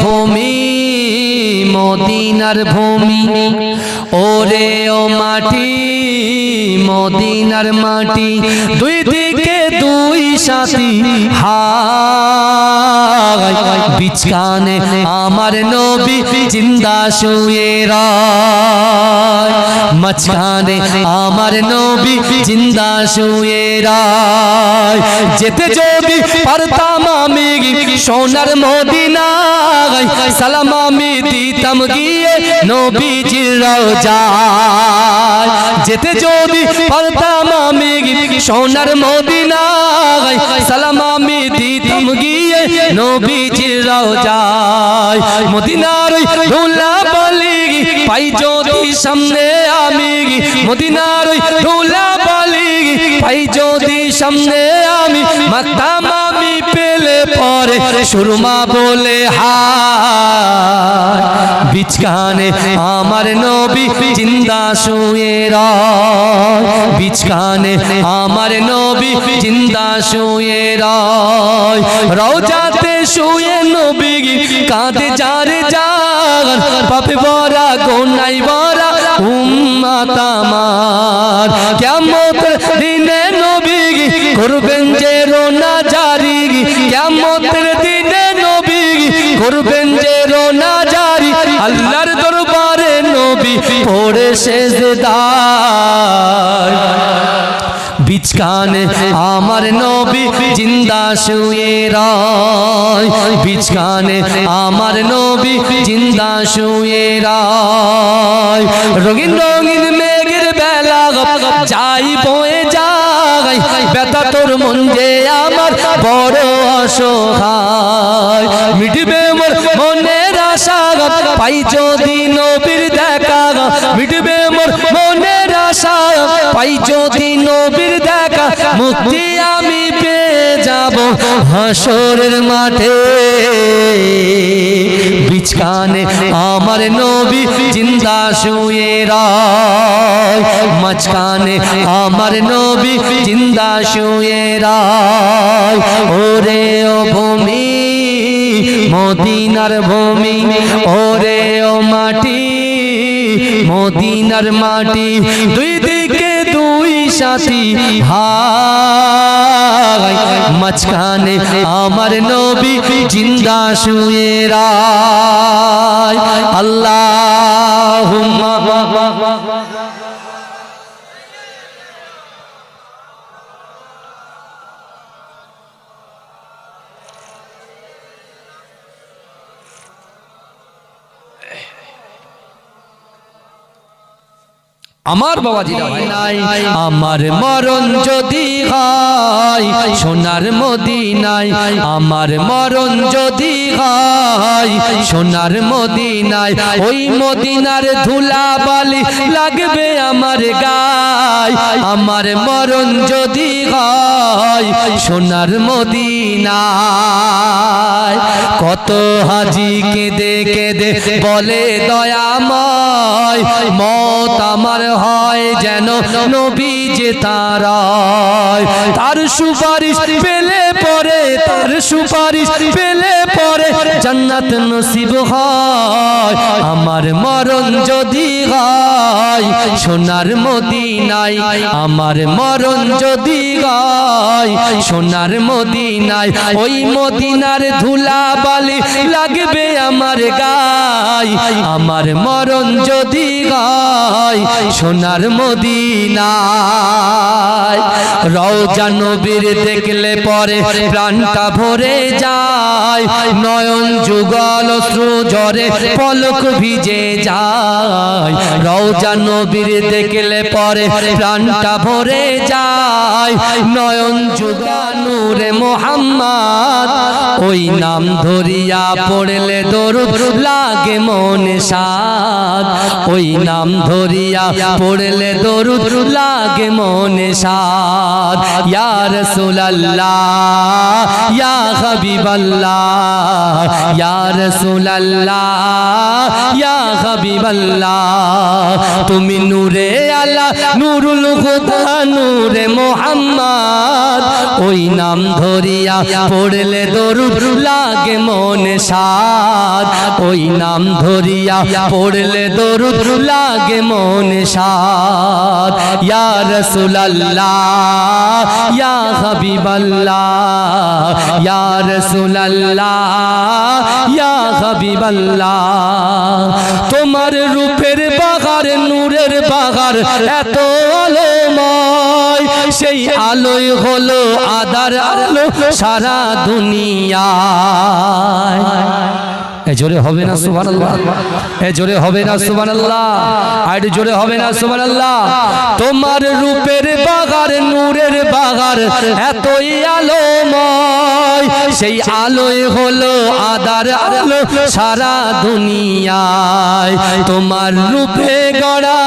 ভূমি, মদিনার ভূমি, ওরে ও মাটি, মদিনার মাটি, দুই দিকে দুই সাথী, হায় বিচকানে আমার নবী জিন্দা শুয়ে রায়। মাঝখানে আমার নবী জিন্দা শুয়ে যেতে যদি পারতাম আমি সোনার মদিনায় সালাম আমি দিতাম গিয়ে নবীজির রওজায় যেতে যদি পারতাম আমি সোনার মদিনায়, সালাম আমি দিতাম গিয়ে নবীজির রওজায় মদিনার ধুলা বলি পাই যদি সামনে আমি, মদিনার ধুলা বলি পাই যদি সামনে আমি, মাতাম পরে সুরমা বলে, হায় বিচকানে আমার নবী জিন্দা শুয়ে রয়। বিচকানে আমার নবী জিন্দা শুয়ে রয়। রওজাতে শুয়ে নবী কাঁদে যার যার। পাপে বরা গোনাই বরা উম্মাত আমার। কেমন দিনে নবী করবেন যে রোনা করবেন যে আল্লাহর দরবারে নবী পড়ে বিচকানে আমার নবী জিন্দা শুয়ে রায়। বিচকানে আমার নবী জিন্দা শুয়ে রায়। রঙিন রঙিন মেঘের বেলা যাই বয়ে যাই ব্যথা তোর মন যে আমার বড় অসহায়। মিটবে মোর মনের আশা পাই যদি নবীর দেখা মিটবে মোর মনের আশা পাই যদি নবীর দেখা মুক্তি আমি পেয়ে যাব হাসরের মাঠে। বিচকানে আমার নবী জিন্দা শুয়ে রায়। মাঝখানে আমার নবী জিন্দা শুয়ে রায়। ওরে ও ভূমি, মদিনার ভূমি, ওরে ও মাটি, মদিনার মাটি দুই দিকে দুই সাথী হাই মাঝখানে আমার নবী জিন্দা শুয়ে রায়। আল্লাহ আমার বাবাজি নাই। আমার মরণ যদি হয়, সোনার মদিনায়। আমার মরণ যদি হয়, সোনার মদিনায়। ওই মদিনার ধুলা বালি লাগবে আমার গায়। আমার মরণ যদি হয়, সোনার মদিনায়। কত হাজি কেঁদে কেঁদে বলে দয়াময়, মত আমার হয় যেন নবী যে তারা তার সুপারিশ পেলে পরে তার সুপারিশ পেলে পরে জান্নাত নসিব হয়। আমার মরণ যদি হয় সোনার মদিনায় আমার মরণ যদি হয় সোনার মদিনায় ওই মদিনার ধুলা বালি লাগবে আমার গায়। আমার মরণ যদি হয় সোনার মদিনায়। রওজা নবীর দেখলে পরে প্রাণটা ভরে যায়। নয়ন যুগল ঝরে, পলক ভিজে যায়। রওজা নবীর দেখলে পরে প্রাণটা ভরে যায়। নয়ন যুগানুরে মোহাম্মদ, ওই নাম ধরিয়া পড়লে দরুদ লাগে মনে সাদ ওই নাম ধরিয়া পড়লে দরুদ লাগে মনে সাদ ইয়া রাসূলুল্লাহ। ইয়া হাবিবাল্লাহ তুমি নূরে আলা নূরুল খুদা নূরে মোহাম্মদ। ওই নাম ধরিয়া পড়লে দরুদ লাগে মনে সাদ ওই নাম ধরিয়া পড়লে দরুদ লাগে মনে সাদ ইয়া রাসূলাল্লাহ, ইয়া হাবিবাল্লাহ, ইয়া রাসূলাল্লাহ ইয়া হাবিবাল্লাহ, তোমার রূপের বাগার, নূরের বাগার এত আলোময়। সেই আলোয় হলো আদার আলো সারা দুনিয়ায়। এ জোরে হবে না, সুবহানাল্লাহ। এ জোরে হবে না, সুবহানাল্লাহ। আর জোরে হবে না, সুবহানাল্লাহ। তোমার রূপের বাগার, নূরের বাগার এতই আলোময়। সেই আলোয় হলো আদার আলো সারা দুনিয়ায়। তোমার রূপে গড়া,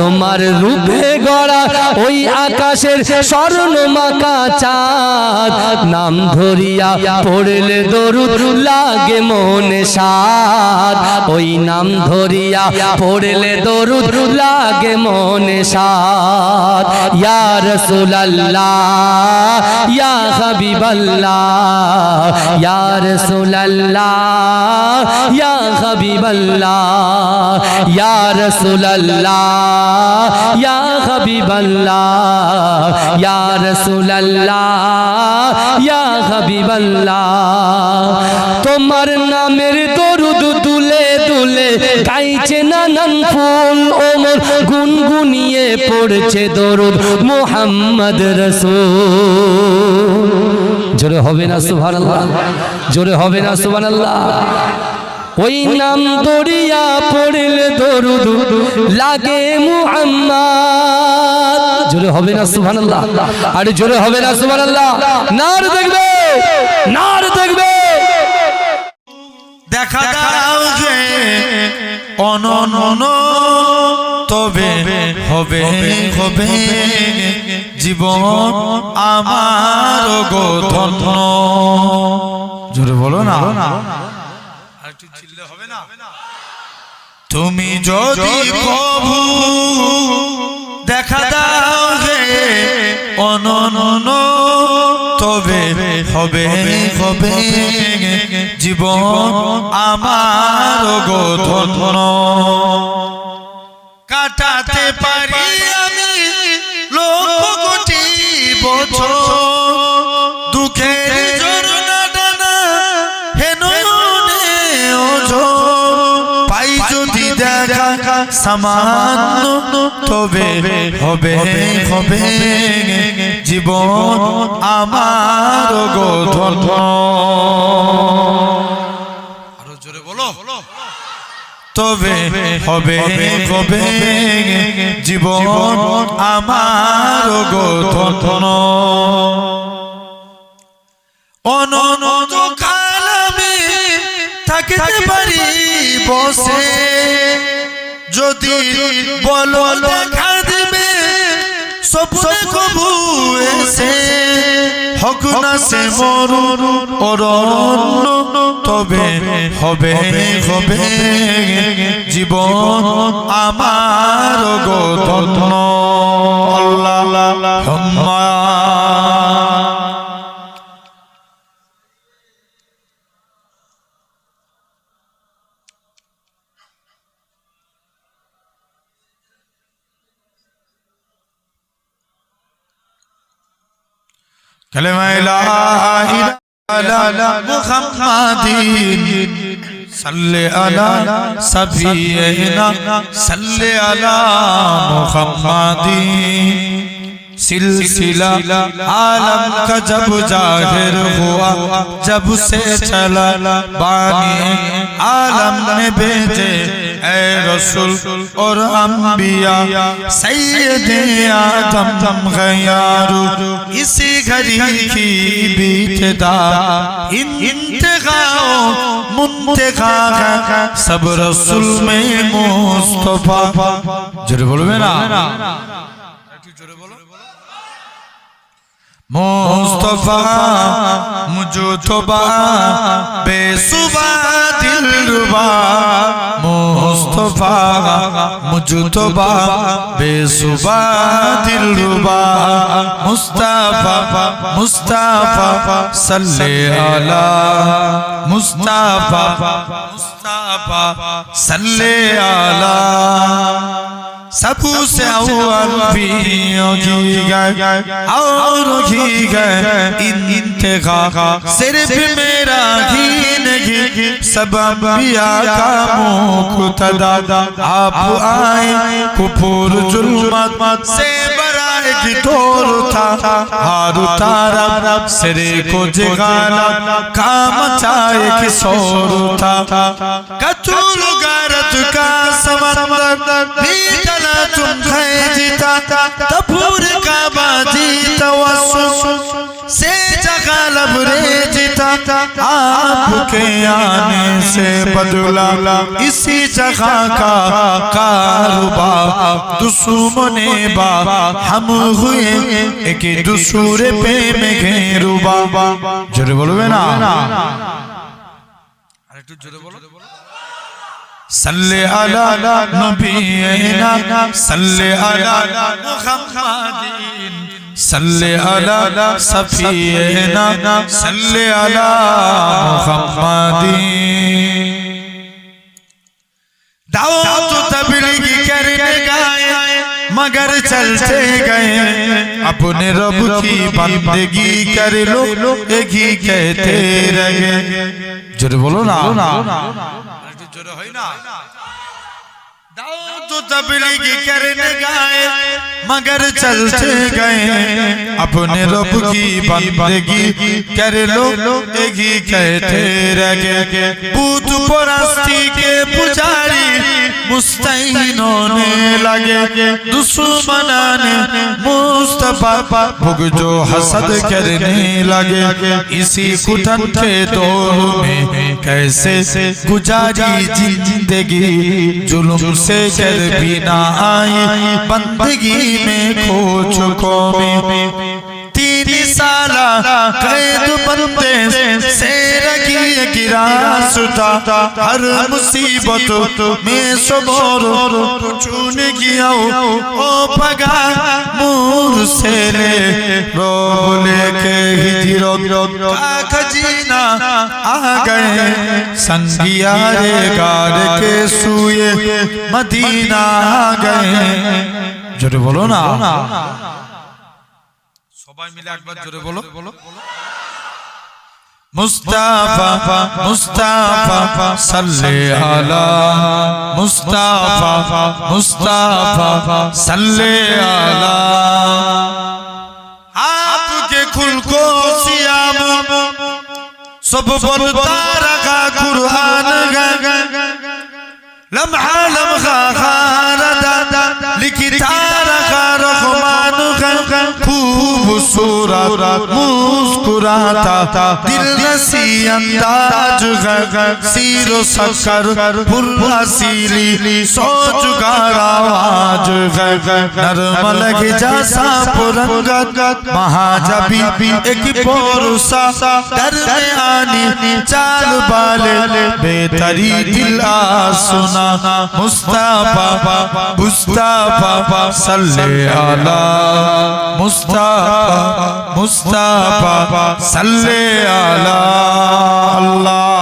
তোমার রূপে গড়া ওই আকাশের স্বর্ণ মাকা চাঁদ। নাম ধরিয়া পড়লে দরুদ লাগে মনে সাদ। ওই নাম ধরিয়া পড়লে দরুদ লাগে মনে সাদ ইয়া রাসূলুল্লাহ, ইয়া হাবিবাল্লাহ, ইয়া রাসূলুল্লাহ, ইয়া হাবিবাল্লাহ, ইয়া রাসূলুল্লাহ, ইয়া হাবিবাল্লাহ, ইয়া রাসূলুল্লাহ, ইয়া হাবিবাল্লাহ। তোমার নামের দরুদ ফুল ওমর গুনগুনিয়ে পড়ছে দরুদ মোহাম্মদ রসুল। জোরে হবে না সুবহানাল্লাহ। জোরে হবে না সুবহানাল্লাহ। ওই নাম দরিয়া পড়লে দরুদ লাগে মুহাম্মদ। জোরে হবে না সুবহানাল্লাহ। আরে জোরে হবে না সুবহানাল্লাহ। নার দেখবে নার দেখবে। দেখা দাও যে অনন তবে হবে হবে জীবন আমার গো ধন্য। জোরে বলো না। আরেকটু চিল্লে হবে না? তুমি যদি কবু দেখা দাও হে অনন তবে হবে হবে জীবন আমার গো ধন কাটাতে পারি সামান্য তবে হবে হবে জীবন আমার গো ধন্য। আরও জোরে বলো। তবে হবে হবে জীবন আমার গো ধন্য। অনন্ত কালামে থাকতে পারি বসে। যদি বলো দেখা দেবে স্বপ্নে কবু এসে। হক না সে মরুর অরণ্য তবে হবে হবে জীবন আমার গো ধন্য। কালেমায়ে লা ইলাহা মুহাম্মাদিন সাল্লি আলা সাবিয়িনা সাল্লি আলা মুহাম্মাদিন سلسلہ عالم کا جب ظاہر ہوا جب سے چلا بانی عالم نے بھیجے اے رسول اور انبیاء سید آدم غیارو اسی گھری کی بیتدا انتغاؤ منتقا سب رسول میں مصطفیٰ جرے بولو میرا جرے بولو مصطفیٰ مجھو تو با بے صبح دل ربا মুস্তফা মুজতবা বেসুবা দিলরুবা মুস্তাফা মুস্তাফা সাল্লে আলা মুস্তাফা মুস্তাফা সাল্লে আলা अला मुस्तफा मुस्तफा सल्ले अला सबू से अव्वल भी की गए और की गए इंतखा सिर्फ मेरा ही नहीं सब अंबिया का मुक्तदा आप आए कुफुर जुल्मत से बराए की तोर था हार उतारा सिरे को जगाना काम चाहे कि सोर था कचूल गारत का समंदर भी चला तुम है जीता तबूर का बाजी तवस्सुम से जगा लबरे जीता आपके आने से बदला इसी जगह का कारोबार दुश्मने बा हम हुए एक दूसरे पे में घेरुबा জোরে বলবে না আরেকটু জোরে বলো صلی علی نبینا صلی علی محمدین، صلی علی صفینا صلی علی محمدین. دعوت تبلیغ کر گئے، مگر چلتے گئے۔ اپنے رب کی بندگی کر لو، ایک ہی کہتے رہے۔ جرے بولو نا۔ হয় না تو تبلیغ کرنے گائے مگر چلتے گئے۔ اپنے رب کی بندگی کر لو۔ ہی کہتے رہ گئے۔ بوت پرستی کے پجاری مستعین نے لگے۔ دشمنانے مصطفیٰ بھگ جو حسد کرنے لگے۔ اسی کھٹن کے دور میں کیسے گجاری جندگی ظلم سے کر بھی نہ آئی بندگی میں کھو چکو میں تین سالہ قید بندے سے رکھی گرا ستا، ہر مصیبت میں سبور چون گیا او پگا مور سے لے رو لے کے ہی دیرو کا کھجی आ गए संगिया रे गार के सुए मदीना आ गए जोरे बोलो ना সবাই মিলে একবার জোরে বলো মুস্তাফা মুস্তাফা সাল্লে আলা মুস্তাফা মুস্তাফা সাল্লে আলা سب بولتا رکھا قرآن گا لمحہ لمحہ خواہ خوبصورت مسکراتا دل سی انداز سیر و سکر پر اسیلی سوچ کا رواج نرم لگ جاسا پرنگت مہاجبی ایک پورسا درمیانی چال بالے بیتری دل آسنا مصطفیٰ مصطفیٰ صلی اللہ مصطفیٰ মুস্তাফা সাল্লে আলা আল্লাহ।